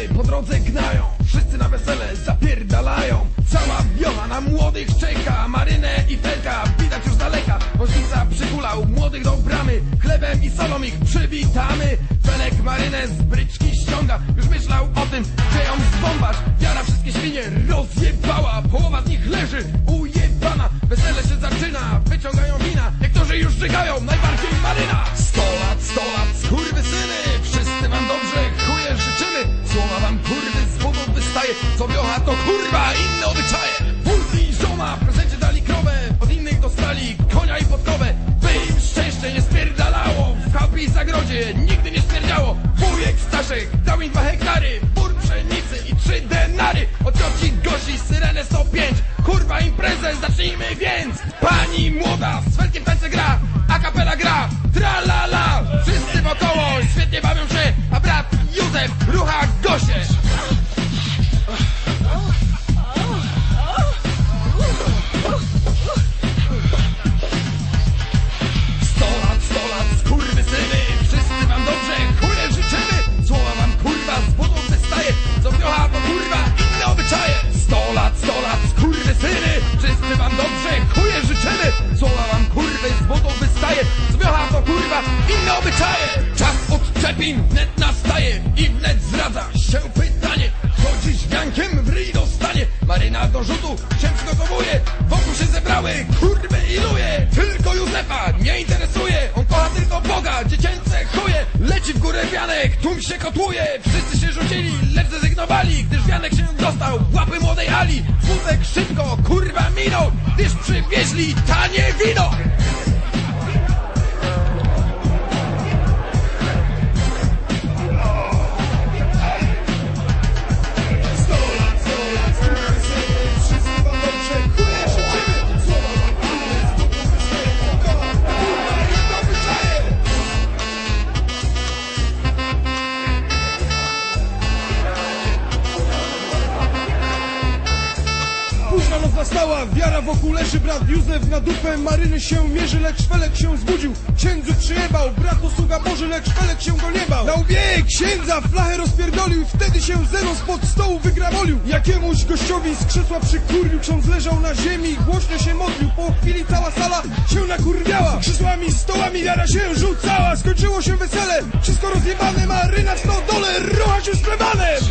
skurwysyny po drodze gnają Wszyscy na wesele zapierdalają. Cała wiocha na młodych czeka Marynę i Felka widać już z daleka Woźnica przykulał młodych do bramy. Chlebem i solą ich przywitamy. Felek Marynę z bryczki ściąga Taco Curva in the time. Obyczaje Czas odczepin wnet nastaje I wnet zdradza się pytanie. Chodzisz wiankiem w ryj dostanie Maryna do rzutu się przygotowuje Wokół się zebrały kurwy i luje Tylko Józefa nie interesuje. On kocha tylko Boga, dziecięce chuje. Leci w górę wianek, tłum się kotłuje. Wszyscy się rzucili, lecz zrezygnowali Gdyż wianek się dostał łapy młodej Ali. Wózek szybko, kurwa minął Gdyż przywieźli tanie wino Nastała, wiara wokół leży Brat Józef na dupę Maryny się mierzy Lecz Felek się zbudził, księdzu przyjebał Brat to sługa Boży, lecz Felek się go nie bał. Na łbie księdza flachę rozpierdolił Wtedy się Zenon spod stołu wygramolił. Jakiemuś gościowi z krzesła przykurwił Ksiądz leżał na ziemi, głośno się modlił. Po chwili cała sala się nakurwiała. Krzesłami, stołami wiara się rzucała. Skończyło się wesele, wszystko rozjebane Maryna w stodole, roła się z plebanem